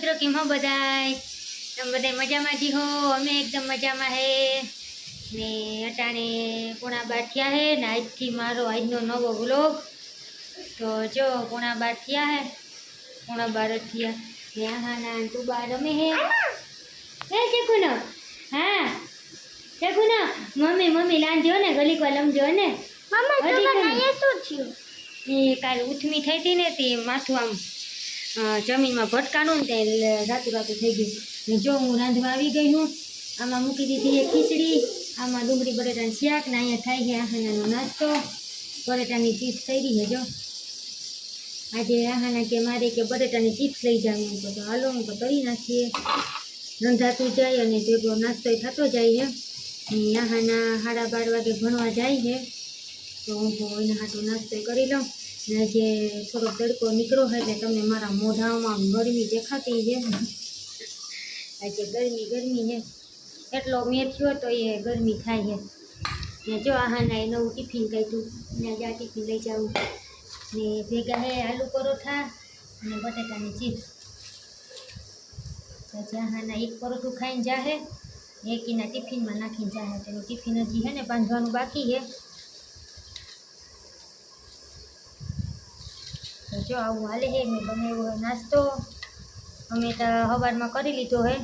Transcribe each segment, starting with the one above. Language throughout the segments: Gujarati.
મિત્રો કેમ હો બધાય? તમે બધા મજામાં જી હો? અમે એકદમ મજામાં હે. ને અટાણે પોણા બાર થયા હે ને આજથી મારો આજનો નવો વ્લોગ. તો જો પોણા બાર થયા હે. પોણા બાર જ થયા ને આહાના ના તું બાર રમે હે? હે ચેકુન હા. ચેકુન મમ્મી મમ્મી લાંજો ને ગલીકવા લમજો ને. મમ્મી? શું થયું? એ કાલે ઉથમી થઈ હતી ને તે માથું આમ જમીનમાં ભટકાણું ને ત્યાં રાતું રાતું થઈ ગયું. જો હું રાંધવા આવી ગઈ હું, આમાં મૂકી દીધી એ ખીચડી, આમાં ડુંગળી, બટેટાની શાક ને અહીંયા થાય છે આહાનાનો નાસ્તો. બટેટાની ચીપ્સ થઈ રહી છે જો. આજે આહાના કે મારે કે બટેટાની ચીપ્સ લઈ જાવ હું તો હાલો હું તો કરી નાખીએ. રંધાતું જાય અને ભેગો નાસ્તો થતો જાય છે આહાના સાડા બાર વાગે ભણવા જાય છે. તો હું તો એના હાટું નાસ્તો કરી લઉં. ને જે થોડો તડકો નીકળો હોય એટલે તમને મારા મોઢામાં ગરમી દેખાતી છે. આજે ગરમી ગરમી છે. એટલો મેં થયો તો એ ગરમી થાય છે. ને જો આહાના એ નવું ટિફિન કાઢ્યું. ને આજે આ ટિફિન લઈ જાઉં. ને ભેગા હે આલુ પરોઠા અને બટેટાની ચીપ્સ આહાના એક પરોઠું ખાઈને જાહે. એક એના ટિફિનમાં નાખીને જાહે. તેનું ટિફિન હજી હે ને બાંધવાનું બાકી છે. જો આવું હાલે હે, મેં બનાવ્યો હોય નાસ્તો અમે તો સવારમાં કરી લીધો હે.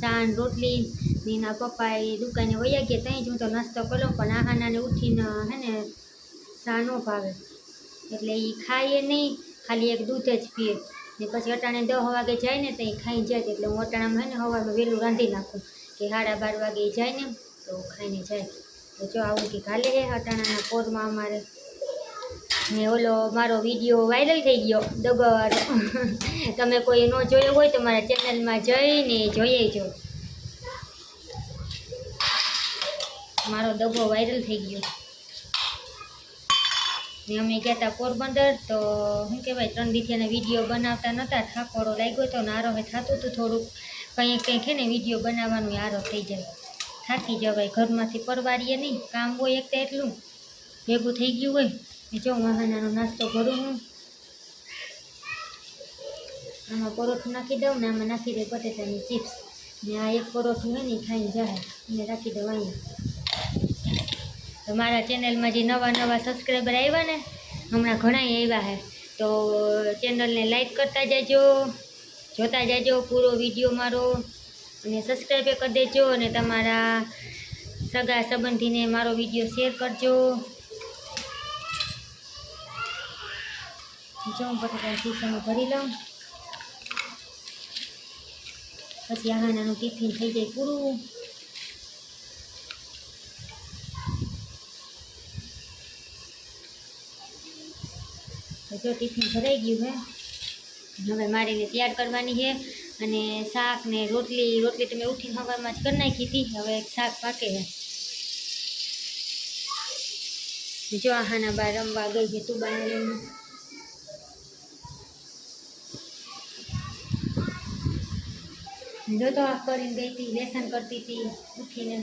સાન રોટલી, એના પપ્પા એ દુકાને વયા ગયા ત્યાં જ હું તો નાસ્તો કર્યો, પણ આહાનાને ઉઠીને હે ને ચા નો ભાવે. એટલે એ ખાઈએ નહીં, ખાલી એક દૂધ જ પીએ. ને પછી અટાણે દસ વાગે જાય ને તો એ ખાઈ જાય, એટલે હું અટાણામાં હે ને સવારમાં વહેલું રાંધી નાખું કે સાડા બાર વાગે જાય ને, તો ખાઈને જાય. તો જો આવું કે હાલે હે અટાણાના પોરમાં અમારે. ને ઓલો મારો વીડિયો વાયરલ થઈ ગયો દબાવાનો તમે કોઈ ન જોયો હોય તો મારા ચેનલમાં જઈને જોઈએ જો મારો દગો વાયરલ થઈ ગયો. ને અમે ગયા હતા પોરબંદર તો શું કહેવાય, ત્રણ દીથિયાના વીડિયો બનાવતા નહોતા થાકોડો લાગ્યો હતો ને આરોહે થતું હતું થોડુંક. કંઈક કંઈક છે ને વીડિયો બનાવવાનું આરો થઈ જાય. થાકી જવાય, ઘરમાંથી પરવારીએ નહીં, કામ હોય એક તો એટલું. ભેગું થઈ ગયું હોય. જો મહાનાનો નાસ્તો કરું હું. આમાં પરોઠું નાખી દઉં ને આમાં નાખી દે બટેટાની ચિપ્સ. ને આ એક પરોઠું હોય ને ખાઈને જાય. અને રાખી દઉં અહીંયા. તો મારા ચેનલમાં જે નવા નવા સબસ્ક્રાઈબર આવ્યા ને, હમણાં ઘણા આવ્યા છે તો ચેનલને લાઈક કરતા જાજો, જોતા જાજો પૂરો વીડિયો મારો. અને સબસ્ક્રાઈબ કરી દેજો અને તમારા સગા સંબંધીને મારો વીડિયો શેર કરજો. જો હું બટાટા ખીચામાં ભરી લઉં. પછી આહાનાનું ટિફિન થઈ જાય પૂરું. જો ટિફિન ભરાઈ ગયું હે, હવે મારે એને તૈયાર કરવાની છે અને શાક ને રોટલી રોટલી તમે ઉઠી સવારમાં જ કરી નાખી હતી, હવે શાક પાકે છે જો આહાના બાર રમવા ગઈ છે તું બાને જો તો કરીને ગઈ હતી લેસન કરતી હતી ઉઠીને.